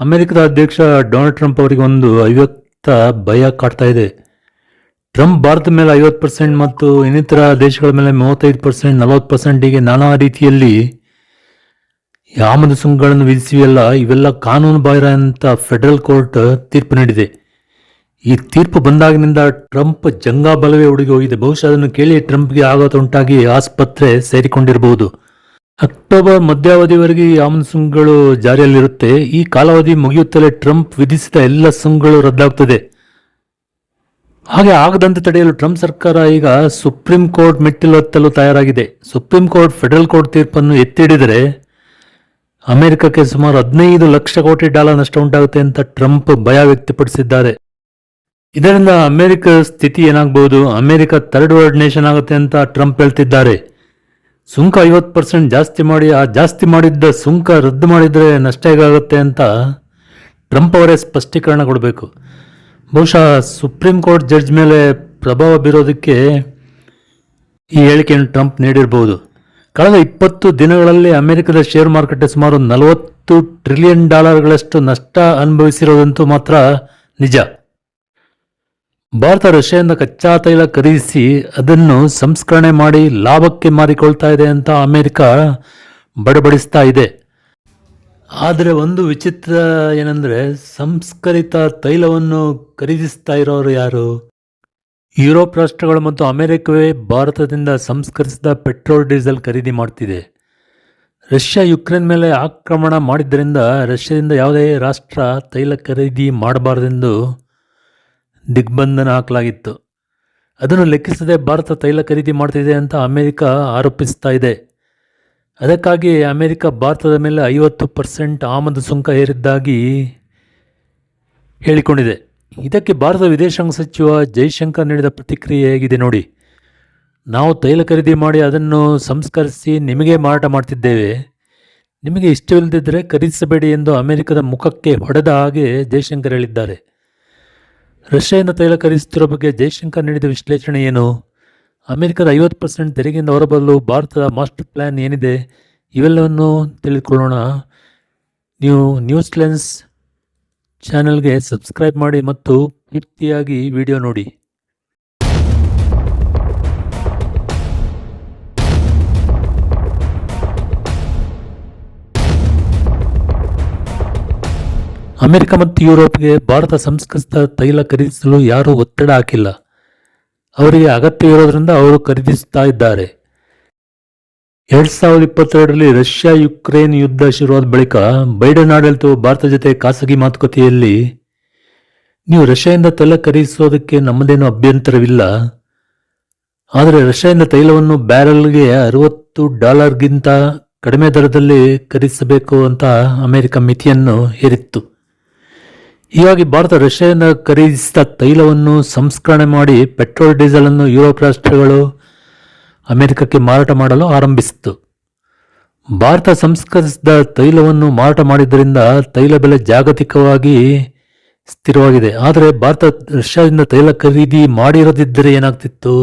ಅಮೆರಿಕದ ಅಧ್ಯಕ್ಷ Donald Trump ಅವರಿಗೆ ಒಂದು ಅವ್ಯಕ್ತ ಭಯ ಕಾಡ್ತಾ ಇದೆ. ಟ್ರಂಪ್ ಭಾರತದ ಮೇಲೆ ಐವತ್ತು ಪರ್ಸೆಂಟ್ ಮತ್ತು ಇನ್ನಿತರ ದೇಶಗಳ ಮೇಲೆ ಮೂವತ್ತೈದು ಪರ್ಸೆಂಟ್, ನಲವತ್ತು ಪರ್ಸೆಂಟಿಗೆ ನಾನಾ ರೀತಿಯಲ್ಲಿ ಆಮದು ಸುಂಕಗಳನ್ನು ವಿಧಿಸಿವೆಯಲ್ಲ, ಇವೆಲ್ಲ ಕಾನೂನು ಬಾಹಿರ ಅಂತ ಫೆಡರಲ್ ಕೋರ್ಟ್ ತೀರ್ಪು ನೀಡಿದೆ. ಈ ತೀರ್ಪು ಬಂದಾಗಿನಿಂದ ಟ್ರಂಪ್ ಜಂಗಾಬಲವೇ ಹುಡುಗಿ ಹೋಗಿದೆ. ಬಹುಶಃ ಅದನ್ನು ಕೇಳಿ ಟ್ರಂಪ್ಗೆ ಆಘಾತ ಉಂಟಾಗಿ ಆಸ್ಪತ್ರೆ ಸೇರಿಕೊಂಡಿರಬಹುದು. ಅಕ್ಟೋಬರ್ ಮಧ್ಯಾವಧಿವರೆಗೆ ಈ ಆಮನ್ಸೂನ್ಗಳು ಜಾರಿಯಲ್ಲಿರುತ್ತೆ. ಈ ಕಾಲಾವಧಿ ಮುಗಿಯುತ್ತಲೇ ಟ್ರಂಪ್ ವಿಧಿಸಿದ ಎಲ್ಲ ಸುಂಕಗಳು ರದ್ದಾಗ್ತದೆ. ಹಾಗೆ ಆಗದಂತೆ ತಡೆಯಲು ಟ್ರಂಪ್ ಸರ್ಕಾರ ಈಗ ಸುಪ್ರೀಂ ಕೋರ್ಟ್ ಮೆಟ್ಟಿಲು ಹತ್ತಲು ತಯಾರಾಗಿದೆ. ಸುಪ್ರೀಂ ಕೋರ್ಟ್, ಫೆಡರಲ್ ಕೋರ್ಟ್ ತೀರ್ಪನ್ನು ಎತ್ತಿಡಿದರೆ ಅಮೆರಿಕಕ್ಕೆ ಸುಮಾರು ಹದಿನೈದು ಲಕ್ಷ ಕೋಟಿ ಡಾಲರ್ ನಷ್ಟ ಉಂಟಾಗುತ್ತೆ ಅಂತ ಟ್ರಂಪ್ ಭಯ ವ್ಯಕ್ತಪಡಿಸಿದ್ದಾರೆ. ಇದರಿಂದ ಅಮೆರಿಕ ಸ್ಥಿತಿ ಏನಾಗಬಹುದು? ಅಮೆರಿಕ ಥರ್ಡ್ ವರ್ಲ್ಡ್ ನೇಷನ್ ಆಗುತ್ತೆ ಅಂತ ಟ್ರಂಪ್ ಹೇಳ್ತಿದ್ದಾರೆ. ಸುಂಕ ಐವತ್ತು ಪರ್ಸೆಂಟ್ ಜಾಸ್ತಿ ಮಾಡಿ, ಆ ಜಾಸ್ತಿ ಮಾಡಿದ್ದ ಸುಂಕ ರದ್ದು ಮಾಡಿದರೆ ನಷ್ಟ ಹೇಗಾಗುತ್ತೆ ಅಂತ ಟ್ರಂಪ್ ಅವರೇ ಸ್ಪಷ್ಟೀಕರಣ ಕೊಡಬೇಕು. ಬಹುಶಃ ಸುಪ್ರೀಂ ಕೋರ್ಟ್ ಜಡ್ಜ್ ಮೇಲೆ ಪ್ರಭಾವ ಬೀರೋದಕ್ಕೆ ಈ ಹೇಳಿಕೆಯನ್ನು ಟ್ರಂಪ್ ನೀಡಿರಬಹುದು ಕಳೆದ ಇಪ್ಪತ್ತು ದಿನಗಳಲ್ಲಿ ಅಮೆರಿಕದ ಶೇರ್ ಮಾರುಕಟ್ಟೆ ಸುಮಾರು ನಲವತ್ತು ಟ್ರಿಲಿಯನ್ ಡಾಲರ್ಗಳಷ್ಟು ನಷ್ಟ ಅನುಭವಿಸಿರೋದಂತೂ ಮಾತ್ರ ನಿಜ. ಭಾರತ ರಷ್ಯಾದಿಂದ ಕಚ್ಚಾ ತೈಲ ಖರೀದಿಸಿ ಅದನ್ನು ಸಂಸ್ಕರಣೆ ಮಾಡಿ ಲಾಭಕ್ಕೆ ಮಾರಿಕೊಳ್ತಾ ಇದೆ ಅಂತ ಅಮೆರಿಕ ಬಡಬಡಿಸ್ತಾ ಇದೆ. ಆದರೆ ಒಂದು ವಿಚಿತ್ರ ಏನಂದರೆ ಸಂಸ್ಕರಿತ ತೈಲವನ್ನು ಖರೀದಿಸ್ತಾ ಇರೋರು ಯಾರು? ಯುರೋಪ್ ರಾಷ್ಟ್ರಗಳು ಮತ್ತು ಅಮೆರಿಕವೇ ಭಾರತದಿಂದ ಸಂಸ್ಕರಿಸಿದ ಪೆಟ್ರೋಲ್, ಡೀಸೆಲ್ ಖರೀದಿ ಮಾಡ್ತಿದೆ. ರಷ್ಯಾ ಯುಕ್ರೇನ್ ಮೇಲೆ ಆಕ್ರಮಣ ಮಾಡಿದ್ದರಿಂದ ರಷ್ಯಾದಿಂದ ಯಾವುದೇ ರಾಷ್ಟ್ರ ತೈಲ ಖರೀದಿ ಮಾಡಬಾರದೆಂದು ದಿಗ್ಬಂಧನ ಹಾಕಲಾಗಿತ್ತು. ಅದನ್ನು ಲೆಕ್ಕಿಸದೆ ಭಾರತ ತೈಲ ಖರೀದಿ ಮಾಡ್ತಿದೆ ಅಂತ ಅಮೆರಿಕ ಆರೋಪಿಸ್ತಾ ಇದೆ. ಅದಕ್ಕಾಗಿ ಅಮೆರಿಕ ಭಾರತದ ಮೇಲೆ ಐವತ್ತು ಪರ್ಸೆಂಟ್ ಆಮದು ಸುಂಕ ಏರಿದ್ದಾಗಿ ಹೇಳಿಕೊಂಡಿದೆ. ಇದಕ್ಕೆ ಭಾರತ ವಿದೇಶಾಂಗ ಸಚಿವ ಜೈಶಂಕರ್ ನೀಡಿದ ಪ್ರತಿಕ್ರಿಯೆ ಹೇಗಿದೆ ನೋಡಿ. ನಾವು ತೈಲ ಖರೀದಿ ಮಾಡಿ ಅದನ್ನು ಸಂಸ್ಕರಿಸಿ ನಿಮಗೆ ಮಾರಾಟ ಮಾಡ್ತಿದ್ದೇವೆ. ನಿಮಗೆ ಇಷ್ಟವಿಲ್ಲದಿದ್ದರೆ ಖರೀದಿಸಬೇಡಿ ಎಂದು ಅಮೆರಿಕದ ಮುಖಕ್ಕೆ ಹೊಡೆದ ಹಾಗೆ ಜೈಶಂಕರ್ ಹೇಳಿದ್ದಾರೆ. ರಷ್ಯಾದಿಂದ ತೈಲ ಖರೀದಿಸುತ್ತಿರುವ ಬಗ್ಗೆ ಜೈಶಂಕರ್ ನೀಡಿದ ವಿಶ್ಲೇಷಣೆ ಏನು? ಅಮೆರಿಕದ ಐವತ್ತು ಪರ್ಸೆಂಟ್ ತೆರಿಗೆಯಿಂದ ಹೊರಬರಲು ಭಾರತದ ಮಾಸ್ಟರ್ ಪ್ಲ್ಯಾನ್ ಏನಿದೆ? ಇವೆಲ್ಲವನ್ನು ತಿಳಿದುಕೊಳ್ಳೋಣ. ನೀವು ನ್ಯೂಸ್ ಲೆನ್ಸ್ ಚಾನೆಲ್ಗೆ ಸಬ್ಸ್ಕ್ರೈಬ್ ಮಾಡಿ ಮತ್ತು ಪೂರ್ತಿಯಾಗಿ ವಿಡಿಯೋ ನೋಡಿ. ಅಮೆರಿಕ ಮತ್ತು ಯುರೋಪ್ಗೆ ಭಾರತ ಸಂಸ್ಕರಿಸಿದ ತೈಲ ಖರೀದಿಸಲು ಯಾರೂ ಒತ್ತಡ ಹಾಕಿಲ್ಲ. ಅವರಿಗೆ ಅಗತ್ಯ ಇರೋದ್ರಿಂದ ಅವರು ಖರೀದಿಸುತ್ತಾ ಇದ್ದಾರೆ. ಎರಡ್ ಸಾವಿರದ ಇಪ್ಪತ್ತೆರಡರಲ್ಲಿ ರಷ್ಯಾ ಯುಕ್ರೇನ್ ಯುದ್ಧ ಶುರುವಾದ ಬಳಿಕ ಬೈಡನ್ ಆಡಳಿತವು ಭಾರತ ಜೊತೆ ಖಾಸಗಿ ಮಾತುಕತೆಯಲ್ಲಿ, ನೀವು ರಷ್ಯಾದಿಂದ ತೈಲ ಖರೀದಿಸೋದಕ್ಕೆ ನಮ್ಮದೇನು ಅಭ್ಯಂತರವಿಲ್ಲ. ಆದರೆ ರಷ್ಯಾದಿಂದ ತೈಲವನ್ನು ಬ್ಯಾರಲ್ಗೆ ಅರವತ್ತು ಡಾಲರ್ಗಿಂತ ಕಡಿಮೆ ದರದಲ್ಲಿ ಖರೀದಿಸಬೇಕು ಅಂತ ಅಮೆರಿಕ ಮಿತಿಯನ್ನು ಹೇರಿತ್ತು. ಹೀಗಾಗಿ ಭಾರತ ರಷ್ಯಾದಿಂದ ಖರೀದಿಸಿದ ತೈಲವನ್ನು ಸಂಸ್ಕರಣೆ ಮಾಡಿ ಪೆಟ್ರೋಲ್ ಡೀಸೆಲ್ ಅನ್ನು ಯುರೋಪ್ ರಾಷ್ಟ್ರಗಳು ಅಮೆರಿಕಕ್ಕೆ ಮಾರಾಟ ಮಾಡಲು ಆರಂಭಿಸಿತು ಭಾರತ ಸಂಸ್ಕರಿಸಿದ ತೈಲವನ್ನು ಮಾರಾಟ ಮಾಡಿದ್ದರಿಂದ ತೈಲ ಬೆಲೆ ಜಾಗತಿಕವಾಗಿ ಸ್ಥಿರವಾಗಿದೆ. ಆದರೆ ಭಾರತ ರಷ್ಯಾದಿಂದ ತೈಲ ಖರೀದಿ ಮಾಡಿರದಿದ್ದರೆ ಏನಾಗ್ತಿತ್ತು?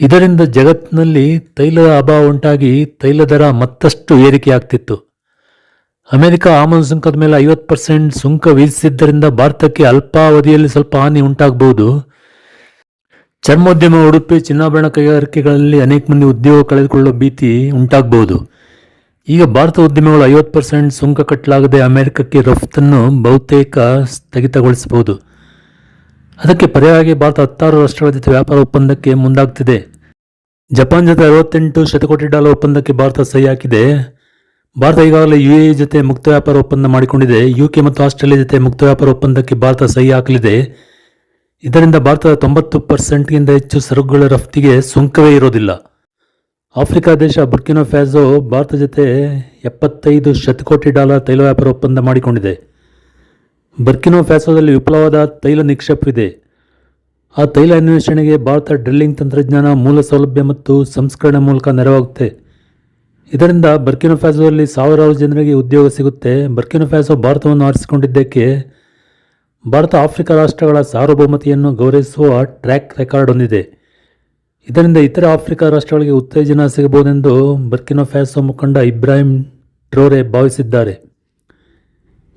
ಇದರಿಂದ ಜಗತ್ತಿನಲ್ಲಿ ತೈಲದ ಅಭಾವ ಉಂಟಾಗಿ ತೈಲ ದರ ಮತ್ತಷ್ಟು ಏರಿಕೆಯಾಗ್ತಿತ್ತು. ಅಮೆರಿಕ ಆಮದು ಸುಂಕದ ಮೇಲೆ ಐವತ್ತು ಪರ್ಸೆಂಟ್ ಸುಂಕ ವಿಧಿಸಿದ್ದರಿಂದ ಭಾರತಕ್ಕೆ ಅಲ್ಪಾವಧಿಯಲ್ಲಿ ಸ್ವಲ್ಪ ಹಾನಿ ಉಂಟಾಗಬಹುದು. ಚರ್ಮೋದ್ಯಮ ಉಡುಪಿ ಚಿನ್ನಾಭರಣ ಕೈಗಾರಿಕೆಗಳಲ್ಲಿ ಅನೇಕ ಮಂದಿ ಉದ್ಯೋಗ ಕಳೆದುಕೊಳ್ಳುವ ಭೀತಿ ಉಂಟಾಗಬಹುದು. ಈಗ ಭಾರತ ಉದ್ಯಮಿಗಳು ಐವತ್ತು ಪರ್ಸೆಂಟ್ ಸುಂಕ ಕಟ್ಟಲಾಗದೆ ಅಮೆರಿಕಕ್ಕೆ ರಫ್ತನ್ನು ಬಹುತೇಕ ಸ್ಥಗಿತಗೊಳಿಸಬಹುದು. ಅದಕ್ಕೆ ಪರ್ಯಾಯವಾಗಿ ಭಾರತ ಹತ್ತಾರು ರಾಷ್ಟ್ರಗಳ ಜೊತೆ ವ್ಯಾಪಾರ ಒಪ್ಪಂದಕ್ಕೆ ಮುಂದಾಗ್ತಿದೆ. ಜಪಾನ್ ಜೊತೆ ಅರವತ್ತೆಂಟು ಶತಕೋಟಿ ಡಾಲರ್ ಒಪ್ಪಂದಕ್ಕೆ ಭಾರತ ಸಹಿ ಹಾಕಿದೆ. ಭಾರತ ಈಗಾಗಲೇ ಯು ಎ ಜೊತೆ ಮುಕ್ತ ವ್ಯಾಪಾರ ಒಪ್ಪಂದ ಮಾಡಿಕೊಂಡಿದೆ. ಯುಕೆ ಮತ್ತು ಆಸ್ಟ್ರೇಲಿಯಾ ಜೊತೆ ಮುಕ್ತ ವ್ಯಾಪಾರ ಒಪ್ಪಂದಕ್ಕೆ ಭಾರತ ಸಹಿ ಹಾಕಲಿದೆ. ಇದರಿಂದ ಭಾರತದ ತೊಂಬತ್ತು ಪರ್ಸೆಂಟ್ಗಿಂತ ಹೆಚ್ಚು ಸರಕುಗಳ ರಫ್ತಿಗೆ ಸುಂಕವೇ ಇರೋದಿಲ್ಲ. ಆಫ್ರಿಕಾ ದೇಶ ಬುರ್ಕಿನೋ ಭಾರತ ಜೊತೆ ಎಪ್ಪತ್ತೈದು ಶತಕೋಟಿ ಡಾಲರ್ ತೈಲ ವ್ಯಾಪಾರ ಒಪ್ಪಂದ ಮಾಡಿಕೊಂಡಿದೆ. ಬರ್ಕಿನೋ ಫ್ಯಾಸೋದಲ್ಲಿ ವಿಫಲವಾದ ತೈಲ ನಿಕ್ಷೇಪವಿದೆ. ಆ ತೈಲ ಅನ್ವೇಷಣೆಗೆ ಭಾರತ ಡ್ರಿಲ್ಲಿಂಗ್ ತಂತ್ರಜ್ಞಾನ ಮೂಲ ಸೌಲಭ್ಯ ಮತ್ತು ಸಂಸ್ಕರಣೆ ಮೂಲಕ ನೆರವಾಗುತ್ತೆ. ಇದರಿಂದ ಬರ್ಕಿನೊಫ್ಯಾಸೋದಲ್ಲಿ ಸಾವಿರಾರು ಜನರಿಗೆ ಉದ್ಯೋಗ ಸಿಗುತ್ತೆ. ಬರ್ಕಿನೊಫ್ಯಾಸೋ ಭಾರತವನ್ನು ಆರಿಸಿಕೊಂಡಿದ್ದಕ್ಕೆ ಭಾರತ ಆಫ್ರಿಕಾ ರಾಷ್ಟ್ರಗಳ ಸಾರ್ವಭೌಮತೆಯನ್ನು ಗೌರವಿಸುವ ಟ್ರ್ಯಾಕ್ ರೆಕಾರ್ಡ್ ಹೊಂದಿದೆ ಇದರಿಂದ ಇತರ ಆಫ್ರಿಕಾ ರಾಷ್ಟ್ರಗಳಿಗೆ ಉತ್ತೇಜನ ಸಿಗಬಹುದೆಂದು ಬರ್ಕಿನೊಫ್ಯಾಸೋ ಮುಖಂಡ ಇಬ್ರಾಹಿಂ ಟ್ರೋರೆ ಭಾವಿಸಿದ್ದಾರೆ.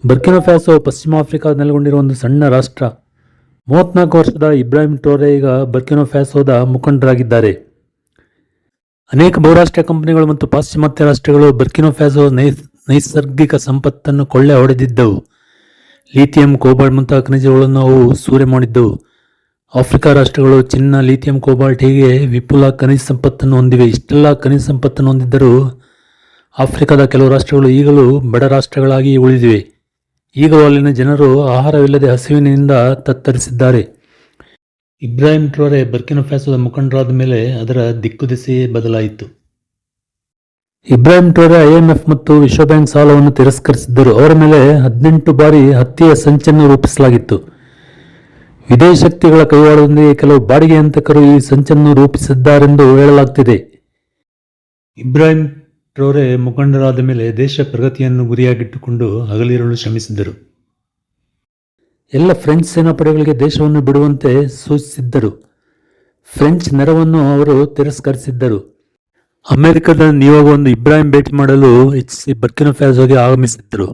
ಬರ್ಕಿನೊಫ್ಯಾಸೋ ಪಶ್ಚಿಮ ಆಫ್ರಿಕಾದ ನೆಲೆಗೊಂಡಿರುವ ಒಂದು ಸಣ್ಣ ರಾಷ್ಟ್ರ. ಮೂವತ್ನಾಲ್ಕು ವರ್ಷದ ಇಬ್ರಾಹಿಂ ಟೋರೆ ಈಗ ಬರ್ಕಿನೊಫ್ಯಾಸೋದ ಮುಖಂಡರಾಗಿದ್ದಾರೆ. ಅನೇಕ ಬಹುರಾಷ್ಟ್ರೀಯ ಕಂಪನಿಗಳು ಮತ್ತು ಪಾಶ್ಚಿಮಾತ್ಯ ರಾಷ್ಟ್ರಗಳು ಬರ್ಕಿನೋ ಫ್ಯಾಸೋ ನೈಸ್ ನೈಸರ್ಗಿಕ ಸಂಪತ್ತನ್ನು ಕೊಳ್ಳೆ ಹೊಡೆದಿದ್ದವು. ಲಿಥಿಯಂ, ಕೋಬಾಲ್ಟ್ ಮುಂತಾದ ಖನಿಜಗಳನ್ನು ಅವು ಸೂರೆ ಮಾಡಿದ್ದವು. ಆಫ್ರಿಕಾ ರಾಷ್ಟ್ರಗಳು ಚಿನ್ನ, ಲಿಥಿಯಂ, ಕೋಬಾಲ್ಟ್ ಹೀಗೆ ವಿಪುಲ ಖನಿಜ ಸಂಪತ್ತನ್ನು ಹೊಂದಿವೆ. ಇಷ್ಟೆಲ್ಲ ಖನಿಜ ಸಂಪತ್ತನ್ನು ಹೊಂದಿದ್ದರೂ ಆಫ್ರಿಕಾದ ಕೆಲವು ರಾಷ್ಟ್ರಗಳು ಈಗಲೂ ಬಡ ರಾಷ್ಟ್ರಗಳಾಗಿ ಉಳಿದಿವೆ. ಈಗಲೂ ಅಲ್ಲಿನ ಜನರು ಆಹಾರವಿಲ್ಲದೆ ಹಸಿವಿನಿಂದ ತತ್ತರಿಸಿದ್ದಾರೆ. ಇಬ್ರಾಹಿಂ ಟ್ರೋರೆ ಬರ್ಕಿನ ಫ್ಯಾಸೋದ ಮುಖಂಡರಾದ ಮೇಲೆ ಅದರ ದಿಕ್ಕುದಿಸೆಯೇ ಬದಲಾಯಿತು. ಇಬ್ರಾಹಿಂ ಟ್ರೋರೆ ಐಎಂಎಫ್ ಮತ್ತು ವಿಶ್ವ ಬ್ಯಾಂಕ್ ಸಾಲವನ್ನು ತಿರಸ್ಕರಿಸಿದ್ದರು. ಅವರ ಮೇಲೆ ಹದಿನೆಂಟು ಬಾರಿ ಹತ್ಯೆಯ ಸಂಚನ್ನು ರೂಪಿಸಲಾಗಿತ್ತು. ವಿದೇಶ ಶಕ್ತಿಗಳ ಕೈವಾಡದೊಂದಿಗೆ ಕೆಲವು ಬಾಡಿಗೆ ಹಂತಕರು ಈ ಸಂಚನ್ನು ರೂಪಿಸಿದ್ದಾರೆಂದು ಹೇಳಲಾಗ್ತಿದೆ. ಇಬ್ರಾಹಿಂ ಟ್ರೋರೆ ಮುಖಂಡರಾದ ಮೇಲೆ ದೇಶ ಪ್ರಗತಿಯನ್ನು ಗುರಿಯಾಗಿಟ್ಟುಕೊಂಡು ಹಗಲಿರಲು ಶ್ರಮಿಸಿದ್ದರು. ಎಲ್ಲ ಫ್ರೆಂಚ್ ಸೇನಾಪಡೆಗಳಿಗೆ ದೇಶವನ್ನು ಬಿಡುವಂತೆ ಸೂಚಿಸಿದ್ದರು. ಫ್ರೆಂಚ್ ನೆರವನ್ನು ಅವರು ತಿರಸ್ಕರಿಸಿದ್ದರು. ಅಮೆರಿಕದ ನಿಯೋಗವನ್ನು ಇಬ್ರಾಹಿಂ ಭೇಟಿ ಮಾಡಲು ಹೆಚ್ಚಿಸಿ ಬರ್ಕಿನ ಫ್ಯಾಸೋಗೆ ಆಗಮಿಸಿದ್ದರು.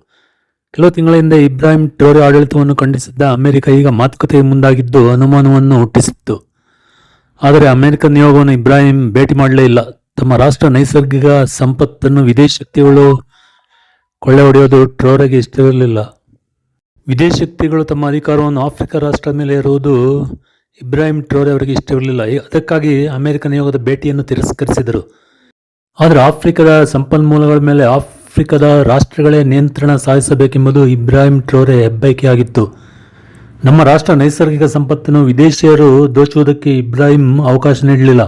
ಕೆಲವು ತಿಂಗಳ ಹಿಂದೆ ಇಬ್ರಾಹಿಂ ಟೋರಿ ಆಡಳಿತವನ್ನು ಖಂಡಿಸಿದ್ದ ಅಮೆರಿಕ ಈಗ ಮಾತುಕತೆಗೆ ಮುಂದಾಗಿದ್ದು ಅನುಮಾನವನ್ನು ಹುಟ್ಟಿಸಿತ್ತು. ಆದರೆ ಅಮೆರಿಕ ನಿಯೋಗವನ್ನು ಇಬ್ರಾಹಿಂ ಭೇಟಿ ಮಾಡಲೇ ಇಲ್ಲ. ತಮ್ಮ ರಾಷ್ಟ್ರ ನೈಸರ್ಗಿಕ ಸಂಪತ್ತನ್ನು ವಿದೇಶಿ ಶಕ್ತಿಗಳು ಕೊಳ್ಳೆ ಹೊಡೆಯೋದು ಟ್ರೋರೆಗೆ ಇಷ್ಟವಿರಲಿಲ್ಲ ವಿದೇಶಿ ಶಕ್ತಿಗಳು ತಮ್ಮ ಅಧಿಕಾರವನ್ನು ಆಫ್ರಿಕಾ ರಾಷ್ಟ್ರದ ಮೇಲೆ ಇರುವುದು ಇಬ್ರಾಹಿಂ ಟ್ರೋರೆ ಅವರಿಗೆ ಇಷ್ಟವಿರಲಿಲ್ಲ ಅದಕ್ಕಾಗಿ ಅಮೆರಿಕ ನಿಯೋಗದ ಭೇಟಿಯನ್ನು ತಿರಸ್ಕರಿಸಿದರು. ಆದರೆ ಆಫ್ರಿಕಾದ ಸಂಪನ್ಮೂಲಗಳ ಮೇಲೆ ಆಫ್ರಿಕಾದ ರಾಷ್ಟ್ರಗಳೇ ನಿಯಂತ್ರಣ ಸಾಧಿಸಬೇಕೆಂಬುದು ಇಬ್ರಾಹಿಂ ಟ್ರೋರೆ ಹೆಬ್ಬಯಕೆಯಾಗಿತ್ತು ನಮ್ಮ ರಾಷ್ಟ್ರ ನೈಸರ್ಗಿಕ ಸಂಪತ್ತನ್ನು ವಿದೇಶಿಯರು ದೋಚುವುದಕ್ಕೆ ಇಬ್ರಾಹಿಂ ಅವಕಾಶ ನೀಡಲಿಲ್ಲ.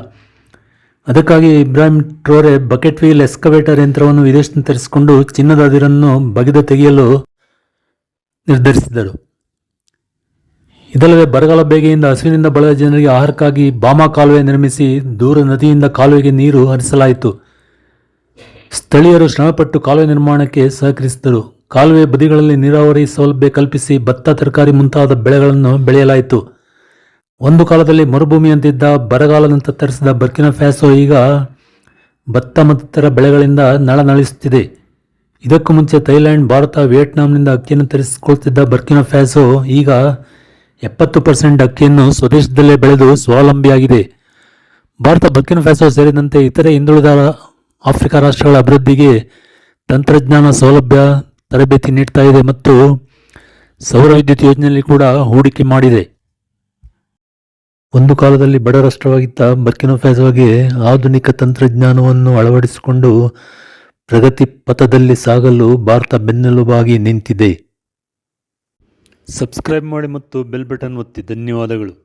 ಅದಕ್ಕಾಗಿ Ibrahim Traore bucket wheel excavator ಯಂತ್ರವನ್ನು ವಿದೇಶದಿಂದ ತರಿಸಿಕೊಂಡು ಚಿನ್ನದ ಅದಿರನ್ನು ಬಗೆದು ತೆಗೆಯಲು ನಿರ್ಧರಿಸಿದರು. ಇದಲ್ಲದೆ ಬರಗಾಲ ಬೇಗೆಯಿಂದ ಹಸುವಿನಿಂದ ಬಳದ ಜನರಿಗೆ ಆಹಾರಕ್ಕಾಗಿ ಬಾಮಾ ಕಾಲುವೆ ನಿರ್ಮಿಸಿ ದೂರ ನದಿಯಿಂದ ಕಾಲುವೆಗೆ ನೀರು ಹರಿಸಲಾಯಿತು. ಸ್ಥಳೀಯರು ಶ್ರಮಪಟ್ಟು ಕಾಲುವೆ ನಿರ್ಮಾಣಕ್ಕೆ ಸಹಕರಿಸಿದರು. ಕಾಲುವೆ ಬದಿಗಳಲ್ಲಿ ನೀರಾವರಿ ಸೌಲಭ್ಯ ಕಲ್ಪಿಸಿ ಭತ್ತ, ತರಕಾರಿ ಮುಂತಾದ ಬೆಳೆಗಳನ್ನು ಬೆಳೆಯಲಾಯಿತು. ಒಂದು ಕಾಲದಲ್ಲಿ ಮರುಭೂಮಿಯಂತಿದ್ದ ಬರಗಾಲದಂತೆ ತರಿಸಿದ ಬರ್ಕಿನ ಫ್ಯಾಸೋ ಈಗ ಭತ್ತ ಮತ್ತಿತರ ಬೆಳೆಗಳಿಂದ ನಳನಳಿಸುತ್ತಿದೆ. ಇದಕ್ಕೂ ಮುಂಚೆ ಥೈಲ್ಯಾಂಡ್, ಭಾರತ, ವಿಯೆಟ್ನಾಂನಿಂದ ಅಕ್ಕಿಯನ್ನು ತರಿಸಿಕೊಳ್ತಿದ್ದ ಬರ್ಕಿನ ಫ್ಯಾಸೋ ಈಗ ಎಪ್ಪತ್ತು ಪರ್ಸೆಂಟ್ ಅಕ್ಕಿಯನ್ನು ಸ್ವದೇಶದಲ್ಲೇ ಬೆಳೆದು ಸ್ವಾವಲಂಬಿಯಾಗಿದೆ. ಭಾರತ, ಬರ್ಕಿನ ಫ್ಯಾಸೋ ಸೇರಿದಂತೆ ಇತರೆ ಹಿಂದುಳಿದ ಆಫ್ರಿಕಾ ರಾಷ್ಟ್ರಗಳ ಅಭಿವೃದ್ಧಿಗೆ ತಂತ್ರಜ್ಞಾನ ಸೌಲಭ್ಯ, ತರಬೇತಿ ನೀಡ್ತಾ ಇದೆ ಮತ್ತು ಸೌರ ವಿದ್ಯುತ್ ಯೋಜನೆಯಲ್ಲಿ ಕೂಡ ಹೂಡಿಕೆ ಮಾಡಿದೆ. ಒಂದು ಕಾಲದಲ್ಲಿ ಬಡ ರಾಷ್ಟ್ರವಾಗಿದ್ದ ಬರ್ಕಿನೋ ಫ್ಯಾಸೋಗೆ ಆಧುನಿಕ ತಂತ್ರಜ್ಞಾನವನ್ನು ಅಳವಡಿಸಿಕೊಂಡು ಪ್ರಗತಿ ಪಥದಲ್ಲಿ ಸಾಗಲು ಭಾರತ ಬೆನ್ನೆಲುಬಾಗಿ ನಿಂತಿದೆ. ಸಬ್ಸ್ಕ್ರೈಬ್ ಮಾಡಿ ಮತ್ತು ಬೆಲ್ ಬಟನ್ ಒತ್ತಿ. ಧನ್ಯವಾದಗಳು.